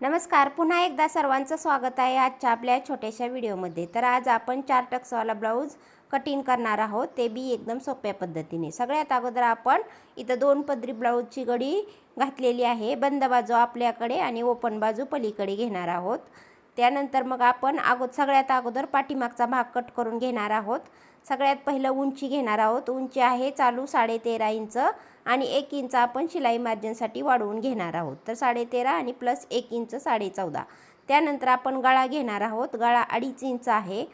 नमस्कार पुन्हा एकदा सर्वांचं स्वागत आहे आजच्या आपल्या छोट्याशा व्हिडिओमध्ये. तर आज आपण चार टक्सवाला ब्लाऊज कटिंग करणार आहोत. ते बी एकदम सोप्या पद्धतीने. सगळ्यात अगोदर आपण इथं दोन पदरी ब्लाऊजची गडी घातलेली आहे. बंद बाजू आपल्याकडे आणि ओपन बाजू पलीकडे घेणार आहोत. त्यानंतर मग आपण अगो सगळ्यात अगोदर पाठीमागचा भाग कट करून घेणार आहोत. सगळ्यात पहिलं उंची घेणार आहोत. उंची आहे चालू साडेतेरा इंच. आणि एक इंच आपण शिलाई मार्जिनसाठी वाढवून घेणार आहोत. तर साडेतेरा आणि प्लस एक इंच साडे चौदा. त्यानंतर आपण गळा घेणार आहोत. गळा अडीच इंच आहे.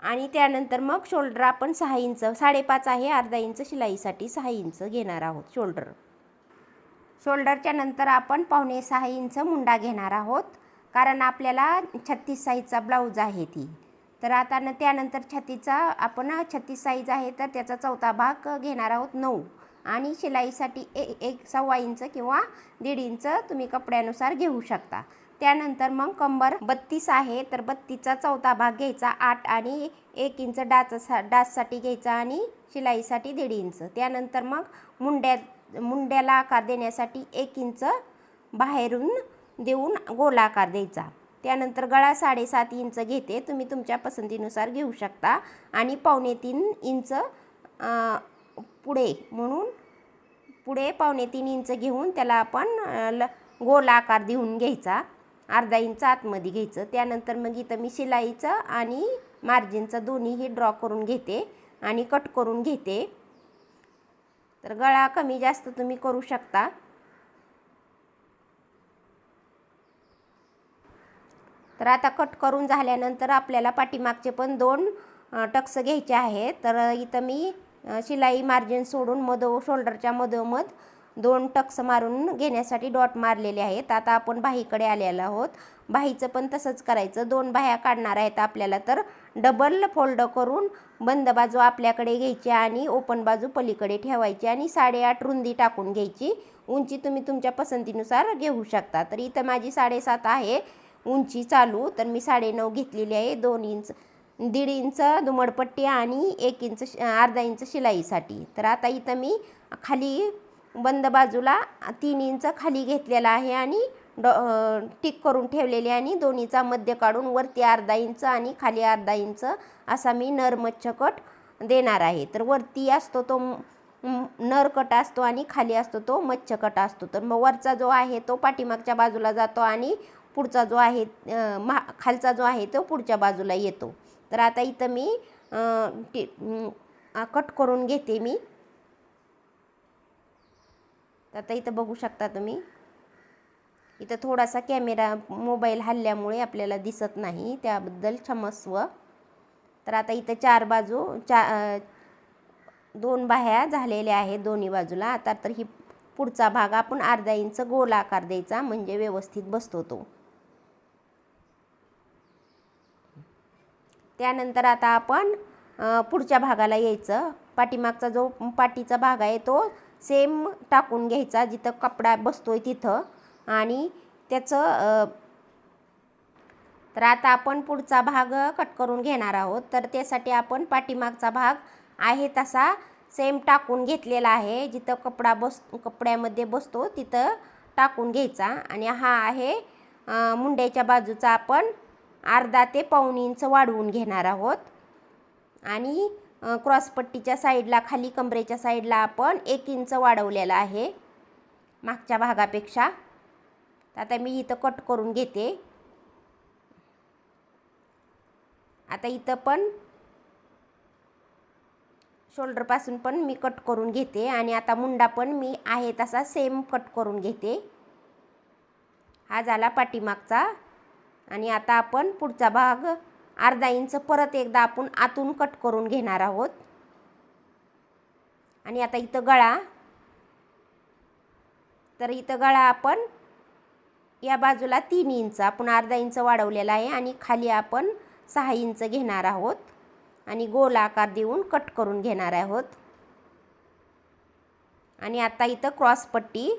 आणि त्यानंतर मग शोल्डर आपण सहा इंच साडेपाच आहे. अर्धा इंच शिलाईसाठी सहा इंच घेणार आहोत शोल्डर. शोल्डरच्या नंतर आपण पावणे सहा इंच मुंडा घेणार आहोत. कारण आपल्याला छत्तीस साईजचा ब्लाऊज आहे ती. तर आता न त्यानंतर छातीचा आपण छत्तीस साईज आहे तर त्याचा चौथा भाग घेणार आहोत नऊ. आणि शिलाईसाठी ए एक सव्वा इंच किंवा दीड इंच तुम्ही कपड्यानुसार घेऊ शकता. त्यानंतर मग कंबर बत्तीस आहे तर बत्तीसचा चौथा भाग घ्यायचा आठ आणि एक इंच सा डाचसाठी घ्यायचा आणि शिलाईसाठी दीड इंच. त्यानंतर मग मुंड्या मुंड्याला आकार देण्यासाठी एक इंच बाहेरून देऊन गोलाकार द्यायचा. त्यानंतर गळा साडेसात इंच घेते. तुम्ही तुमच्या पसंतीनुसार घेऊ शकता. आणि पावणे तीन इंच पुढे म्हणून पुढे पावणे तीन इंच घेऊन त्याला आपण ल गोल आकार देऊन घ्यायचा. अर्धा इंच आतमध्ये घ्यायचं. त्यानंतर मग इथं मी शिलाईचं आणि मार्जिनचं दोन्हीही ड्रॉ करून घेते आणि कट करून घेते. तर गळा कमी जास्त तुम्ही करू शकता. तर आता कट करून झाल्यानंतर आपल्याला पाठीमागचे पण दोन टक्स घ्यायचे आहेत. तर इथं मी शिलाई मार्जिन सोडून मधो शोल्डरच्या मधोमध दोन टक्स मारून घेण्यासाठी डॉट मारलेले आहेत. आता आपण बाहीकडे आलेलो आहोत. बाहीचं पण तसंच करायचं. दोन बाह्या काढणार आहेत आपल्याला तर डबल फोल्ड करून बंद बाजू आपल्याकडे घ्यायची आणि ओपन बाजू पलीकडे ठेवायची आणि साडेआठ रुंदी टाकून घ्यायची. उंची तुम्ही तुमच्या पसंतीनुसार घेऊ शकता. तर इथं माझी साडेसात आहे. उंची चालू तर मी साडेनऊ घेतलेली आहे दोन इंच दीड इंच दुमडपट्टी आणि एक इंच अर्धा इंच शिलाईसाठी. तर आता इथं मी खाली बंद बाजूला तीन इंच खाली घेतलेला आहे आणि डॉ टिक करून ठेवलेले आणि दोन्हीचा मध्य काढून वरती अर्धा इंच आणि खाली अर्धा इंच असा मी नर मच्छकट देणार आहे. तर वरती असतो तो नर कट असतो आणि खाली असतो तो मच्छकट असतो. तर मग वरचा जो आहे तो पाठीमागच्या बाजूला जातो आणि पुढचा जो आहे मा खालचा जो आहे तो पुढच्या बाजूला येतो. तर आता इथं मी कट करून घेते मी. आता इथं बघू शकता तुम्ही. इथं थोडासा कॅमेरा मोबाईल हल्ल्यामुळे आपल्याला दिसत नाही त्याबद्दल क्षमस्व. तर आता इथं चार बाजू चा दोन बाह्या झालेल्या आहेत दोन्ही बाजूला. आता तर ही पुढचा भाग आपण अर्धा इंच गोल आकार द्यायचा म्हणजे व्यवस्थित बसतो तो. त्यानंतर आता आपण पुढच्या भागाला यायचं. पाठीमागचा जो पाठीचा भाग आहे तो सेम टाकून घ्यायचा जिथं कपडा बसतो आहे तिथं. आणि त्याचं तर आता आपण पुढचा भाग कट करून घेणार आहोत. तर त्यासाठी आपण पाठीमागचा भाग आहे तसा सेम टाकून घेतलेला आहे. जिथं कपडा बस कपड्यामध्ये बसतो तिथं टाकून घ्यायचा. आणि हा आहे मुंड्याच्या बाजूचा आपण अर्धा ते पाऊण इंच वाढवून घेणार आहोत. आणि क्रॉसपट्टीच्या साईडला खाली कमरेच्या साईडला आपण एक इंच वाढवलेला आहे मागच्या भागापेक्षा. आता मी इथं कट करून घेते. आता इथं पण शोल्डरपासून पण मी कट करून घेते आणि आता मुंडा पण मी आहे तसा सेम कट करून घेते. हा झाला पाठीमागचा आणि आता आपण पुढचा भाग अर्धा इंच परत एकदा आपण आतून कट करून घेणार आहोत. आणि आता इथं गळा. तर इथं गळा आपण या बाजूला तीन इंच आपण अर्धा इंच वाढवलेला आहे आणि खाली आपण सहा इंच घेणार आहोत. आणि गोल आकार देऊन कट करून घेणार आहोत. आणि आता इथं क्रॉसपट्टी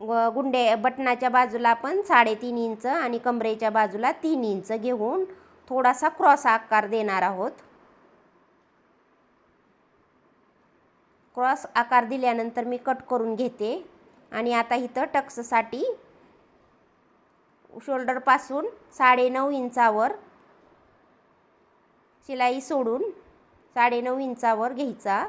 व गुंडे बटनाच्या बाजूला आपण साडेतीन इंच आणि कमरेच्या बाजूला तीन इंच घेऊन थोडासा क्रॉस आकार देणार आहोत. क्रॉस आकार दिल्यानंतर मी कट करून घेते आणि आता इथं टक्ससाठी शोल्डरपासून साडेनऊ इंचावर शिलाई सोडून साडेनऊ इंचावर घ्यायचा.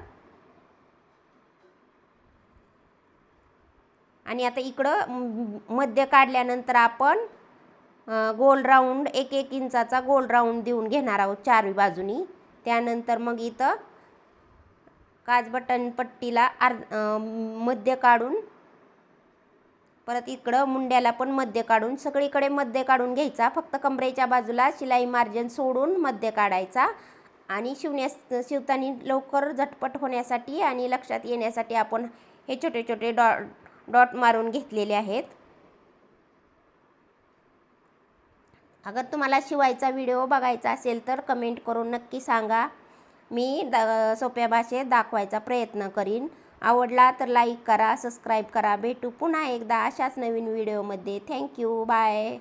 आणि आता इकडं मध्य काढल्यानंतर आपण गोल राऊंड एक एक इंचाचा गोल राऊंड देऊन घेणार आहोत चारही बाजूनी. त्यानंतर मग इथं काजबटन पट्टीला अर् मध्य काढून परत इकडं मुंड्याला पण मध्य काढून सगळीकडे मध्य काढून घ्यायचा. फक्त कमरेच्या बाजूला शिलाई मार्जिन सोडून मध्य काढायचा. आणि शिवण्यास शिवताना लवकर झटपट होण्यासाठी आणि लक्षात येण्यासाठी आपण हे छोटे छोटे डॉट डॉट मारून घेतलेले आहेत. अगर तुम्हाला शिवायचा व्हिडिओ बघायचा असेल तर कमेंट करून नक्की सांगा. मी द सोप्या भाषेत दाखवायचा प्रयत्न करीन. आवडला तर लाईक करा सबस्क्राईब करा. भेटू पुन्हा एकदा अशाच नवीन व्हिडिओमध्ये. Thank you bye